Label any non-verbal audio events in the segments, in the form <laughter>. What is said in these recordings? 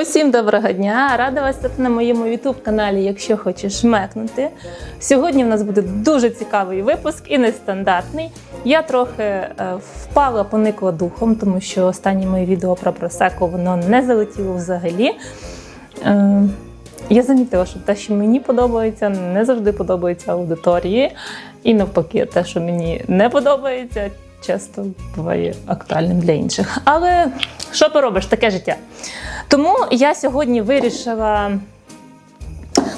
Усім доброго дня! Рада вас стати на моєму youtube каналі, якщо хочеш мекнути. Сьогодні в нас буде дуже цікавий випуск і нестандартний. Я трохи е, впала, поникла духом, тому що останнє моє відео про просеку воно не залетіло взагалі. Е, я замітила, що те, що мені подобається, не завжди подобається аудиторії. І навпаки, те, що мені не подобається, часто буває актуальним для інших. Але що поробиш, таке життя. Тому я сьогодні вирішила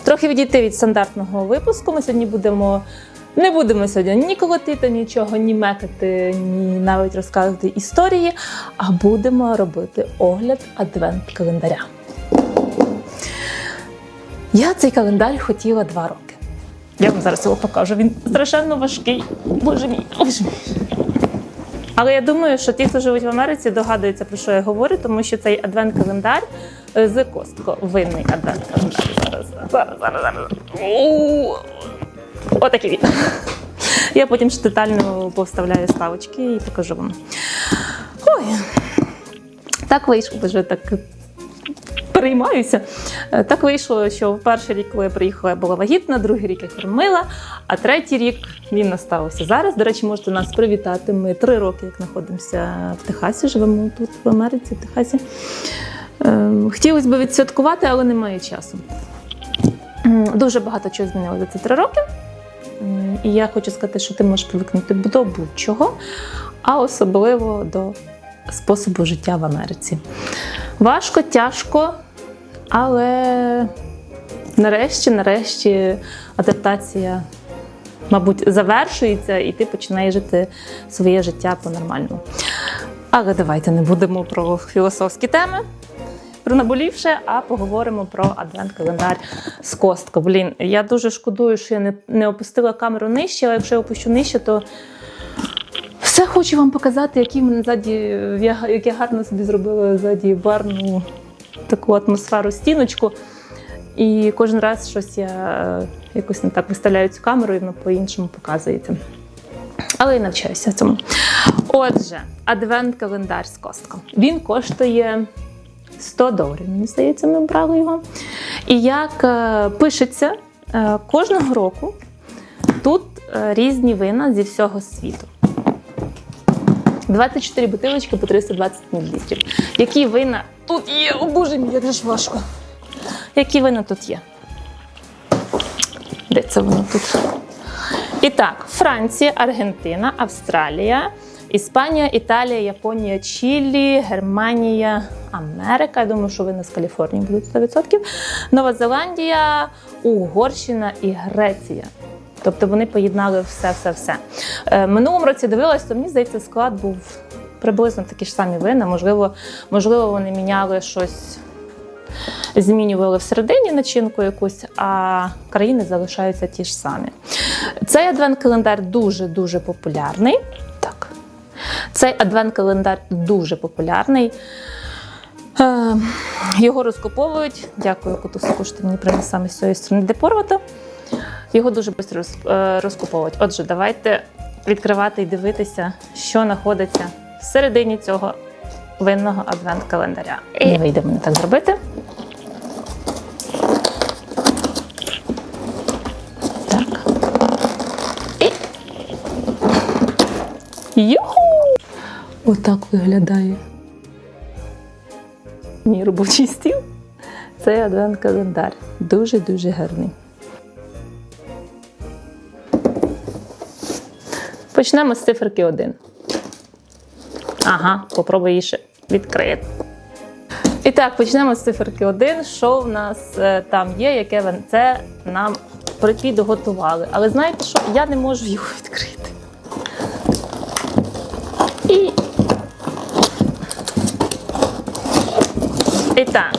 трохи відійти від стандартного випуску. Ми сьогодні будемо. Не будемо сьогодні ні колотити нічого, ні мекати, ні навіть розказувати історії, а будемо робити огляд адвент-календаря. Я цей календар хотіла два роки. Я вам зараз його покажу. Він страшенно важкий. Боже мій, боже мій. Але я думаю, що ті, хто живуть в Америці, догадуються, про що я говорю, тому що цей адвент-календар е, з Костко, винний адвент-календар. Зараз, зараз, зараз, зараз. Отакий він. Я потім ж детально повставляю ставочки і покажу вам. Ой, так вийшло, вже так переймаюся. Е, Так вийшло, що перший рік, коли я приїхала, я була вагітна, другий рік я кормила, а третій рік він наставився зараз. До речі, можете нас привітати. Ми три роки, як знаходимося в Техасі, живемо тут, в Америці, в Техасі. Е, Хотілося б відсвяткувати, але немає часу. Дуже багато чого змінилося за ці три роки. І я хочу сказати, що ти можеш привикнути до будь-чого, а особливо до способу життя в Америці. Важко, тяжко, але нарешті, нарешті адаптація, мабуть, завершується, і ти починаєш жити своє життя по-нормальному. Але давайте не будемо про філософські теми. Про наболівше, а поговоримо про адвент-календар з костко. Блін, я дуже шкодую, що я не, не опустила камеру нижче, але якщо я опущу нижче, то все хочу вам показати, які мене ззаді, як я гарно собі зробила ззаді барну таку атмосферу стіночку. І кожен раз щось я е, якось не так виставляю цю камеру, і воно по-іншому показується. Але я навчаюся цьому. Отже, адвент-календар з костком. Він коштує 100 доларів. Мені здається, ми брали його. І як е, пишеться е, кожного року тут різні вина зі всього світу. 24 бутилочки по 320 мл. Які вина тут є? О боже мій, як же ж важко. Які вина тут є? Де це воно тут? І так, Франція, Аргентина, Австралія, Іспанія, Італія, Японія, Чилі, Германія, Америка. Я думаю, що вина з Каліфорнії будуть 100%. Нова Зеландія, Угорщина і Греція. Тобто вони поєднали все-все-все. Е, Минулому році дивилась, то мені здається, склад був приблизно такі ж самі вина. Можливо, можливо, вони міняли щось, змінювали всередині начинку якусь, а країни залишаються ті ж самі. Цей адвент-календар дуже-дуже популярний. Так. Цей адвент-календар дуже популярний. Е, Його розкуповують. Дякую, коту Соку, що ти мені приніс саме з цієї сторони, де порвато. Його дуже швидко е, розкуповують. Отже, давайте відкривати і дивитися, що знаходиться всередині цього винного адвент-календаря. Не вийде мені так зробити. Так. І. Юху! Отак виглядає. Мій робочий стіл. Це адвент-календар. Дуже-дуже гарний. Почнемо з циферки 1. Ага, попробуй її ще відкрити. І так, почнемо з циферки 1. Що в нас е, там є, яке вен- це нам підготували. Але знаєте що? Я не можу його відкрити. І. І так.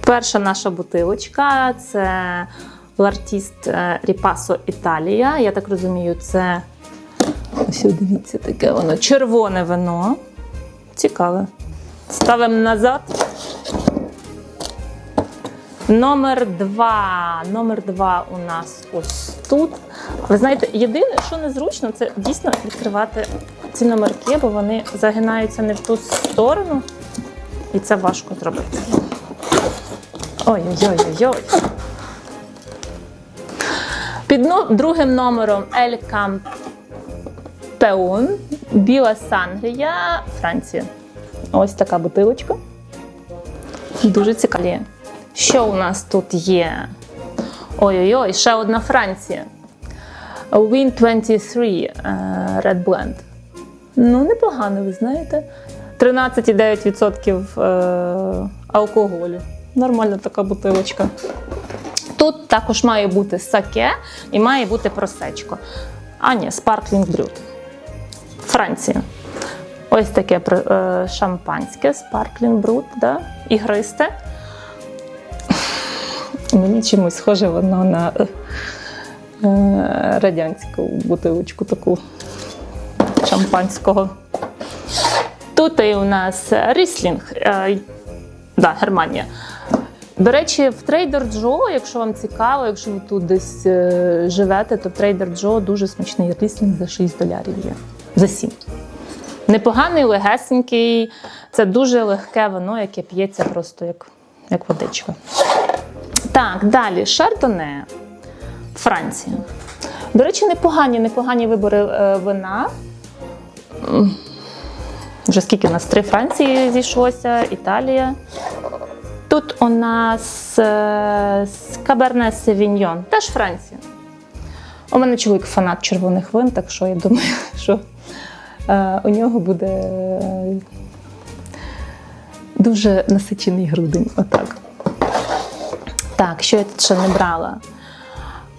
Перша наша бутилочка це Лартіст Ріпасо Італія. Я так розумію, це ось дивіться, таке воно червоне вино. Цікаве. Ставимо назад. Номер два. Номер два у нас ось тут. Ви знаєте, єдине, що незручно, це дійсно відкривати ці номерки, бо вони загинаються не в ту сторону. І це важко зробити. Ой-ой-ой-ой. Під ну- другим номером Ель Кампеун, Біла Сангрія, Франція. Ось така бутилочка. Дуже цікаві. Що у нас тут є? Ой-ой-ой, ще одна Франція. Win 23 е, Red Blend. Ну, непогано, ви знаєте. 13,9% е, алкоголю. Нормальна така бутилочка. Тут також має бути саке і має бути просечко. А ні, Sparkling Brut. Франція. Ось таке е, шампанське, Sparkling Brut, да? ігристе. Мені чимось схоже воно на е, е, радянську бутилочку таку шампанського. Тут і у нас ріслінг, да, Германія. До речі, в Trader Joe, якщо вам цікаво, якщо ви тут десь живете, то в Trader Joe дуже смачний ріслінг за 6 долярів є. За 7. Непоганий, легесенький. Це дуже легке вино, яке п'ється просто як, як водичка. Так, далі Шардоне, Франція. До речі, непогані, непогані вибори е, вина. Вже скільки у нас три Франції зійшлося, Італія. Тут у нас е, Каберне Севіньйон, теж Франція. У мене чоловік фанат червоних вин, так що я думаю, <laughs> що у нього буде е, дуже насичений грудень. Отак. Так, що я тут ще не брала?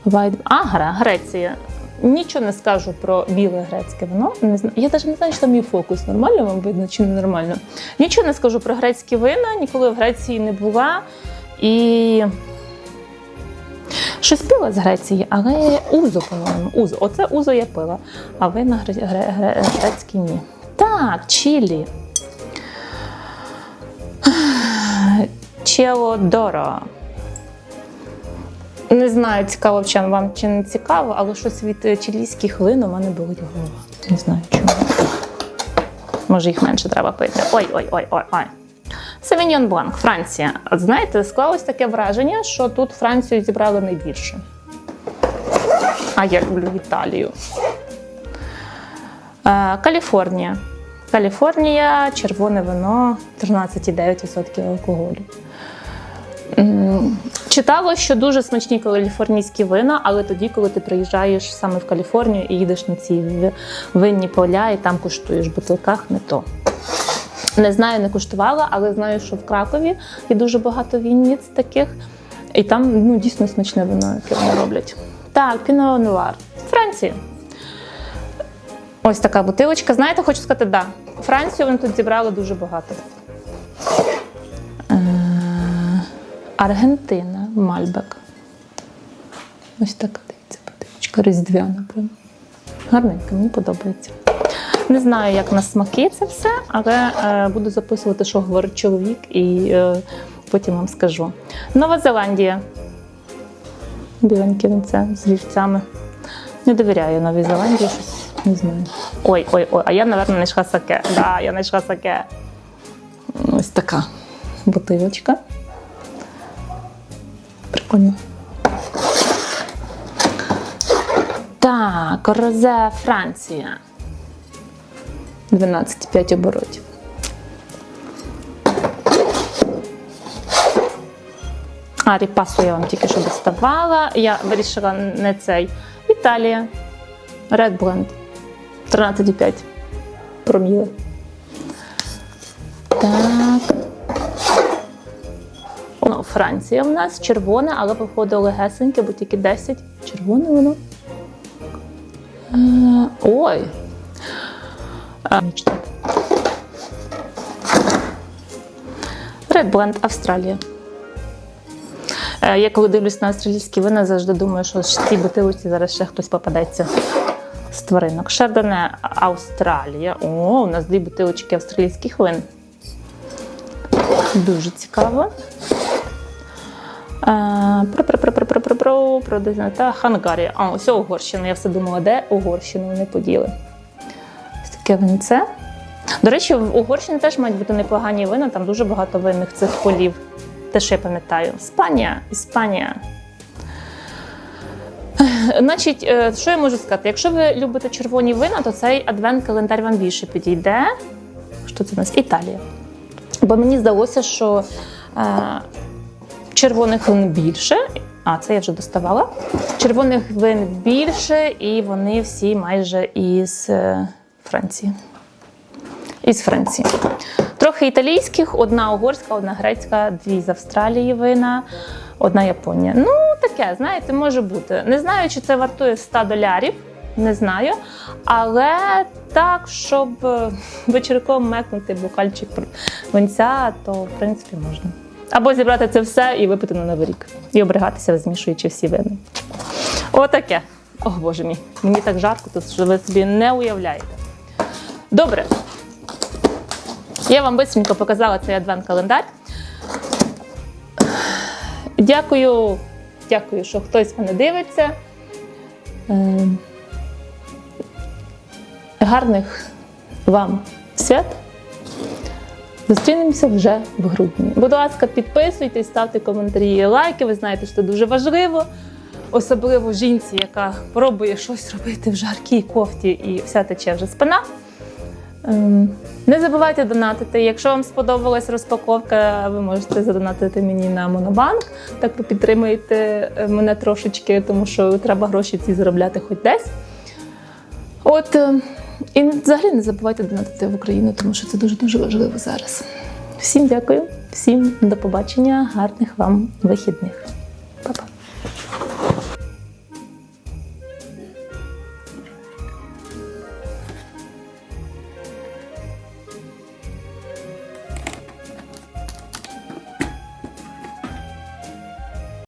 Вайт... А, Греція. Нічого не скажу про біле грецьке вино. Не знаю. Я навіть не знаю, чи там є фокус. Нормально вам видно чи не нормально. Нічого не скажу про грецькі вина, ніколи в Греції не була. І щось пила з Греції, але узо, по-моєму. Узо. Оце узо я пила, а вина гре... Гре... Гре... грецькі ні. Так, Чилі. Чело Доро. Не знаю, цікаво чи вам чи не цікаво, але щось від е, чилійських вин у мене болить голова. Не знаю чому. Може, їх менше треба пити. Ой, Савіньон Бланк, Франція. Знаєте, склалось таке враження, що тут Францію зібрали найбільше. А я люблю Італію. Е, Каліфорнія. Каліфорнія, червоне вино, 13,9% алкоголю. Читала, що дуже смачні каліфорнійські вина, але тоді, коли ти приїжджаєш саме в Каліфорнію і їдеш на ці винні поля і там куштуєш в бутилках, не то. Не знаю, не куштувала, але знаю, що в Кракові є дуже багато вінниць таких. І там ну, дійсно смачне вино, яке вони роблять. Так, Піно Нуар. Франція. Ось така бутилочка. Знаєте, хочу сказати, да. Францію вони тут зібрали дуже багато. Е, Аргентина, Мальбек. Ось така дивіться, бутилочка різдвяна. Прям. Гарненька, мені подобається. Не знаю, як на смаки це все, але е, буду записувати, що говорить чоловік, і е, потім вам скажу. Нова Зеландія. Біленьке вінце з вівцями. Не довіряю Новій Зеландії, щось не знаю. Ой, ой, ой, а я, напевно, знайшла саке. Да, я знайшла саке. Ось така бутилочка. Прикольно. Так, Розе Франція. 12,5 оборотів. А, ріпасу я вам тільки що доставала. Я вирішила не цей. Італія. Red Blend. 13,5 проміли. Так. Ну, Франція в нас червоне, але походу легесеньке, бо тільки 10. Червоне воно. Е, Ой. Red Blend Австралія. Е, Я коли дивлюсь на австралійські вина, завжди думаю, що з цій бутилці зараз ще хтось попадеться з тваринок. Шардоне Австралія. О, у нас дві бутилочки австралійських вин. Дуже цікаво. Е, про Хангарія. А, ось Угорщина. Я все думала, де Угорщину вони поділи. Винце. До речі, в Угорщині теж мають бути непогані вина, там дуже багато винних цих полів. Те, що я пам'ятаю. Іспанія, Іспанія. Значить, е, що я можу сказати? Якщо ви любите червоні вина, то цей адвент-календар вам більше підійде. Що це у нас? Італія. Бо мені здалося, що е, червоних вин більше. А, це я вже доставала. Червоних вин більше, і вони всі майже із е, Франції. Із Франції. Трохи італійських, одна угорська, одна грецька, дві з Австралії вина, одна Японія. Ну, таке, знаєте, може бути. Не знаю, чи це вартує 100 долярів, не знаю. Але так, щоб е, вечірком мекнути букальчик винця, то в принципі можна. Або зібрати це все і випити на Новий рік. І обригатися, змішуючи всі вини. Отаке. О, Боже мій, мені так жарко, тут що ви собі не уявляєте. Добре. Я вам бистренько показала цей адвент-календар. Дякую, дякую, що хтось мене дивиться. Е, Гарних вам свят. Зустрінемося вже в грудні. Будь ласка, підписуйтесь, ставте коментарі лайки. Ви знаєте, що це дуже важливо. Особливо жінці, яка пробує щось робити в жаркій кофті і вся тече вже спина. Ем, Не забувайте донатити. Якщо вам сподобалась розпаковка, ви можете задонатити мені на Монобанк. Так ви підтримуєте е, мене трошечки, тому що треба гроші ці заробляти хоч десь. От е, і взагалі не забувайте донатити в Україну, тому що це дуже дуже важливо зараз. Всім дякую, всім до побачення, гарних вам вихідних.